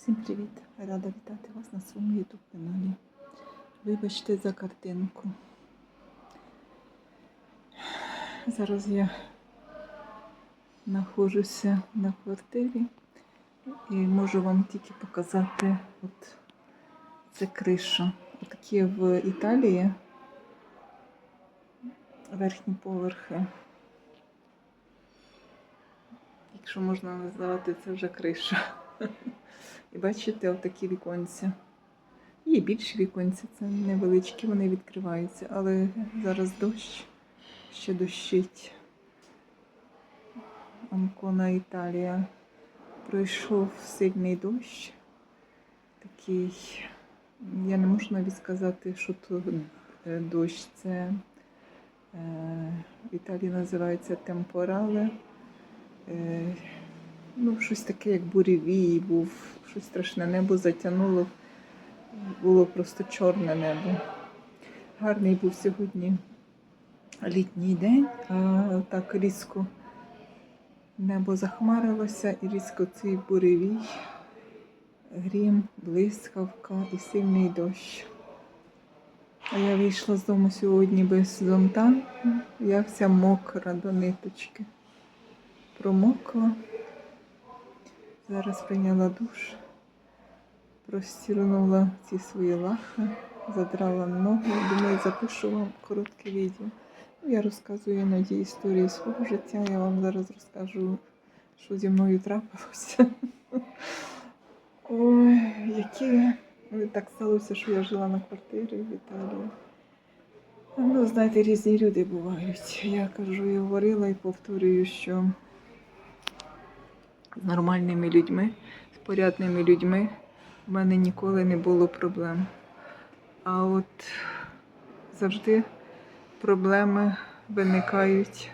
Всім привіт! Рада вітати вас на своєму YouTube каналі. Вибачте за картинку. Зараз я знаходжуся на квартирі і можу вам тільки показати от це криша. Такі в Італії верхні поверхи. Якщо можна назвати це вже криша. І бачите, отакі віконці. Є більші віконці, це невеличкі, вони відкриваються, але зараз дощ, ще дощить. Анкона Італія. Пройшов сильний дощ. Такий, я не можу навіть сказати, що то е, дощ. Це е, в Італії називається темпорале. Ну, щось таке, як буревій був, щось страшне небо затягнуло. Було просто чорне небо. Гарний був сьогодні літній день, а так різко небо захмарилося і різко цей буревій, грім, блискавка і сильний дощ. А я вийшла з дому сьогодні без зонта. Я вся мокра до ниточки. Промокла. Зараз прийняла душ, простірнула ці свої лахи, задрала ногу. Думаю, запишу вам коротке відео. Ну, я розказую іноді історії свого життя. Я вам зараз розкажу, що зі мною трапилося. Ой, які так сталося, що я жила на квартирі в Італії. Ну, знаєте, різні люди бувають. Я кажу і говорила і повторюю, що нормальними людьми, з порядними людьми в мене ніколи не було проблем. А от завжди проблеми виникають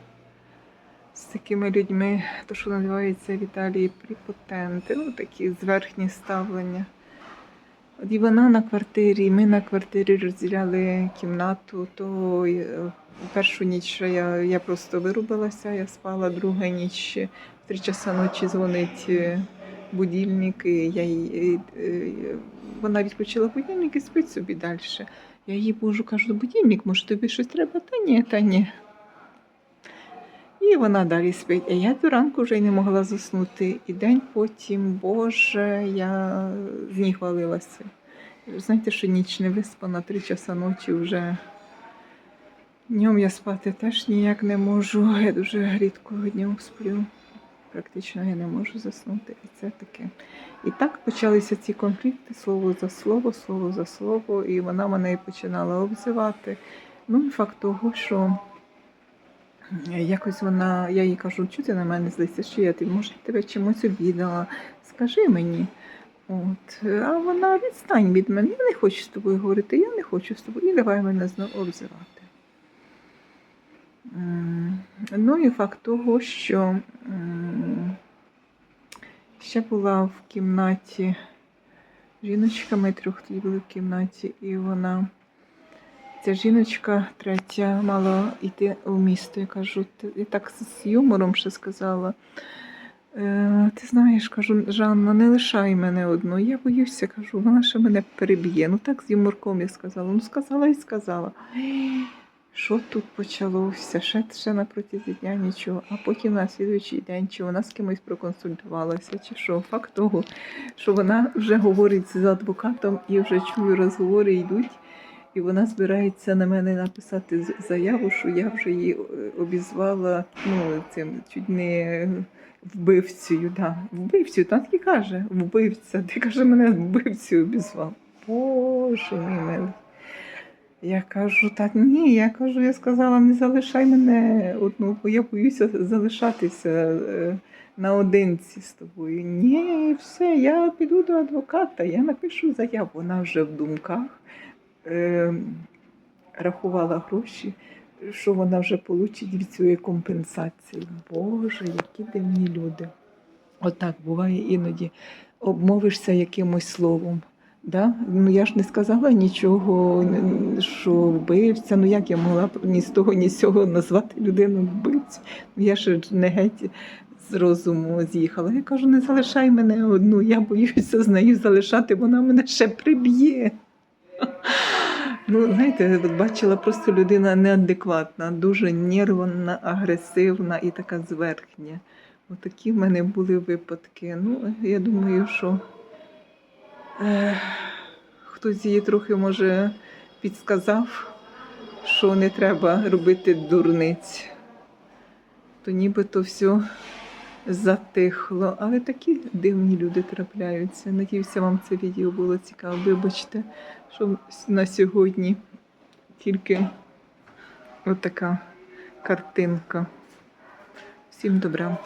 з такими людьми, то що називається в Італії препотенти, ну такі зверхні ставлення. От і вона на квартирі, і ми на квартирі розділяли кімнату, то е, першу ніч я, я просто вирубилася, я спала, друга ніч три часа ночі дзвонить е, будильник, і я е, е, вона відключила будильник і спить собі далі. Я їй божу, кажу, будильник, може тобі щось треба? Та ні, та ні. І вона далі спить. А я до ранку вже й не могла заснути. І день потім, Боже, я з ніг валилася. Знаєте, що ніч не виспана, три часа ночі вже. Днем я спати теж ніяк не можу. Я дуже рідко днем сплю. Практично я не можу заснути. І це таке. І так почалися ці конфлікти слово за слово, слово за слово. І вона мене і починала обзивати. Ну, і факт того, що якось вона, я їй кажу, чого ти на мене злися, що я може, тебе чимось обідала, скажи мені. От. А вона відстань від мене, я не хочу з тобою говорити, я не хочу з тобою, і давай мене знову обзивати. Ну і факт того, що ще була в кімнаті жіночка, ми трьох тоді були в кімнаті, і вона, ця жіночка третя, мала йти у місто. Я кажу, ти- я так з юмором ще сказала. «Е, Ти знаєш, кажу, Жанна, не лишай мене одну. Я боюся, кажу, вона ще мене переб'є. Ну так з юморком я сказала. Ну сказала і сказала. Що тут почалося? Ще, ще на протязі дня нічого, а потім на слідуючий день, чи вона з кимось проконсультувалася, чи що. Факт того, що вона вже говорить з адвокатом і вже чую, розговори йдуть, і вона збирається на мене написати заяву, що я вже її е, обізвала ну, цим чуть не вбивцею. Да. Вбивцю, так і каже, вбивця. Ти каже, мене вбивцю обізвав. Боже мій милий. Я кажу, так ні, я кажу, я сказала, не залишай мене одну, бо я боюся залишатися е, наодинці з тобою. Ні, все, я піду до адвоката, я напишу заяву. Вона вже в думках е, рахувала гроші, що вона вже получить від цієї компенсації. Боже, які дивні люди. Отак буває іноді. Обмовишся якимось словом. Да? Ну я ж не сказала нічого, що вбивця. Ну як я могла б ні з того, ні з цього назвати людину вбивцю? Ну я ж не геть з розуму з'їхала. Я кажу, не залишай мене одну, я боюся з нею залишати, вона мене ще приб'є. Ну, знаєте, бачила просто людина неадекватна, дуже нервна, агресивна і така зверхня. Отакі в мене були випадки. Ну, я думаю, що хтось їй трохи може підсказав, що не треба робити дурниць. То нібито все затихло. Але такі дивні люди трапляються. Надіюся, вам це відео було цікаво. Вибачте, що на сьогодні тільки отака картинка. Всім добра.